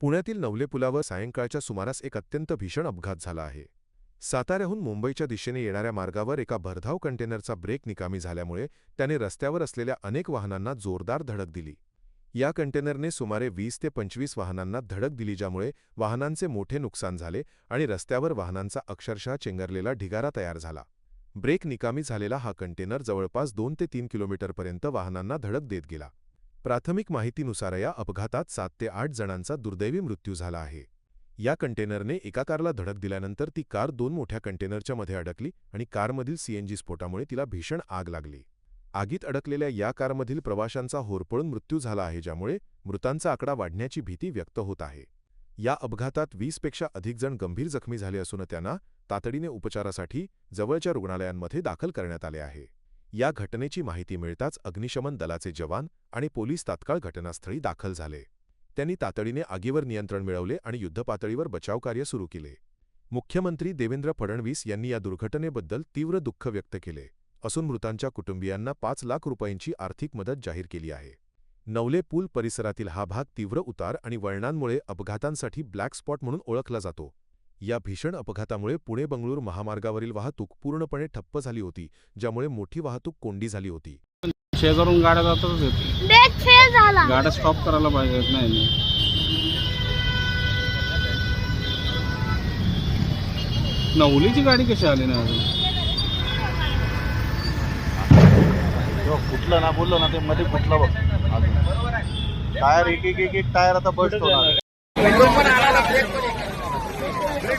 पुण्यातील नवले पुलावर सायंकाळच्या सुमारास एक अत्यंत भीषण अपघात झाला आहे. साताऱ्याहून मुंबईच्या दिशेने येणाऱ्या मार्गावर एका भरधाव कंटेनरचा ब्रेक निकामी झाल्यामुळे त्याने रस्त्यावर असलेल्या अनेक वाहनांना जोरदार धडक दिली. या कंटेनरने सुमारे वीस ते पंचवीस वाहनांना धडक दिली ज्यामुळे वाहनांचे मोठे नुकसान झाले आणि रस्त्यावर वाहनांचा अक्षरशः चेंगरलेला ढिगारा तयार झाला. ब्रेक निकामी झालेला हा कंटेनर जवळपास दोन ते तीन किलोमीटरपर्यंत वाहनांना धडक देत गेला. प्राथमिक माहितीनुसार या अपघातात सात ते आठ जणांचा दुर्दैवी मृत्यू झाला आहे. या कंटेनरने एका कारला धडक दिल्यानंतर ती कार दोन मोठ्या कंटेनरच्या मध्ये अडकली आणि कारमधील सीएनजी स्फोटामुळे तिला भीषण आग लागली. आगीत अडकलेल्या या कारमधील प्रवाशांचा होरपळून मृत्यू झाला आहे ज्यामुळे मृतांचा आकडा वाढण्याची भीती व्यक्त होत आहे. या अपघातात वीसपेक्षा अधिक जण गंभीर जखमी झाले असून त्यांना तातडीने उपचारासाठी जवळच्या रुग्णालयांमध्ये दाखल करण्यात आले आहे. या घटनेची माहिती मिळताच अग्निशमन दलाचे जवान आणि पोलीस तात्काळ घटनास्थळी दाखल झाले. त्यांनी तातडीने आगीवर नियंत्रण मिळवले आणि युद्धपातळीवर बचावकार्य सुरू केले. मुख्यमंत्री देवेंद्र फडणवीस यांनी या दुर्घटनेबद्दल तीव्र दुःख व्यक्त केले असून मृतांच्या कुटुंबियांना पाच लाख रुपयांची आर्थिक मदत जाहीर केली आहे. नवले पूल परिसरातील हा भाग तीव्र उतार आणि वळणांमुळे अपघातांसाठी ब्लॅक स्पॉट म्हणून ओळखला जातो. या भीषण अपघातामुळे पुणे बंगळूर महामार्गावरील वाहतूक पूर्णपणे ठप्प झाली होती ज्यामुळे मोठी वाहतूक कोंडी झाली होती. शेजारून गाड्या जातच येते. ब्रेक फेल झाला. गाड्या स्टॉप करायला पाहिजेत नाही नवलीची गाडी कशी आली नाही अजून? फुटलं ना बोललो ना ते मध्ये फुटलं बघ. टायर एक एक एक एक टायर आता बस्ट होणार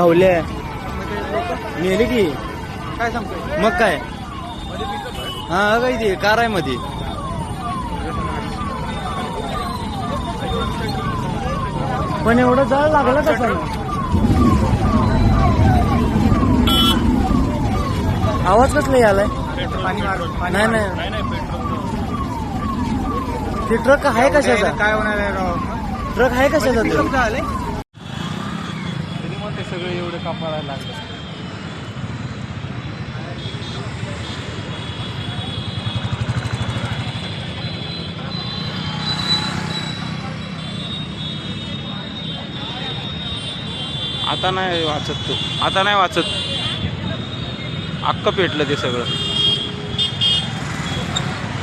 धावले नेली की. काय सांगतोय? मग काय? हा काय ते कार आहे मध्ये पण एवढं जळ लागलं कसं? आवाज कसला यालाय? नाही नाही. ते ट्रक आहे कशाचा? काय होणार आहे ट्रक आहे कशाचा ते? सगळे एवढे कापायला लागले? आता नाही वाचत तू. आता नाही वाचत. अक्क पेटलं ते सगळं.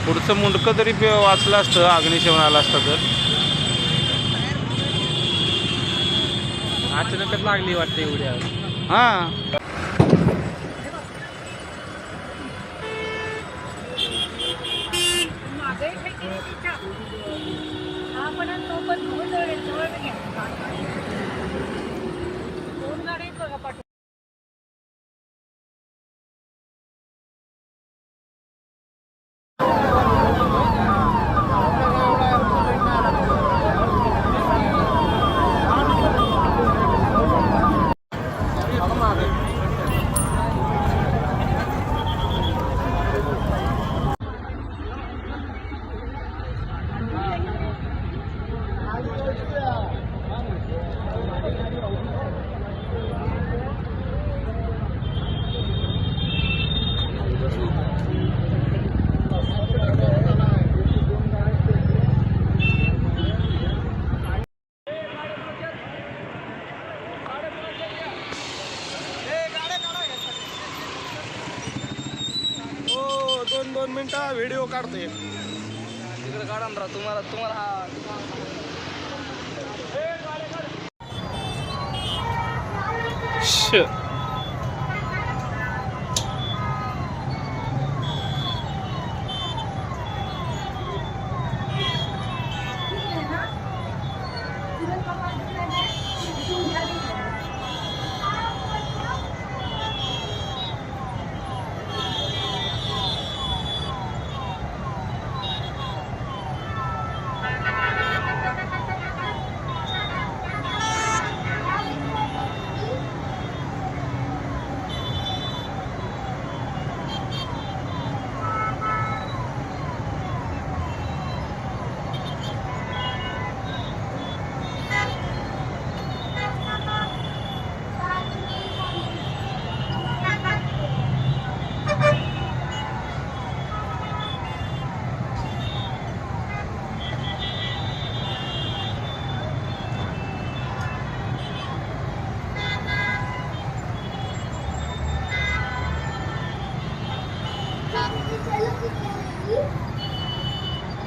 पुढचं मुंडकं तरी वाचलं असतं अग्निशमन आलं असतं तर. अचानकच लागली वाटते एवढ्या. हा हो दोन दोन मिनिटं व्हिडिओ काढतोय तिकडे काढा ना राव, तुम्हाला तुम्हाला हा श.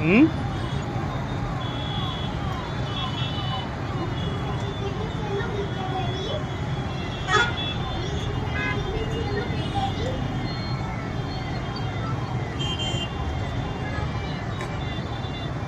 Hmm?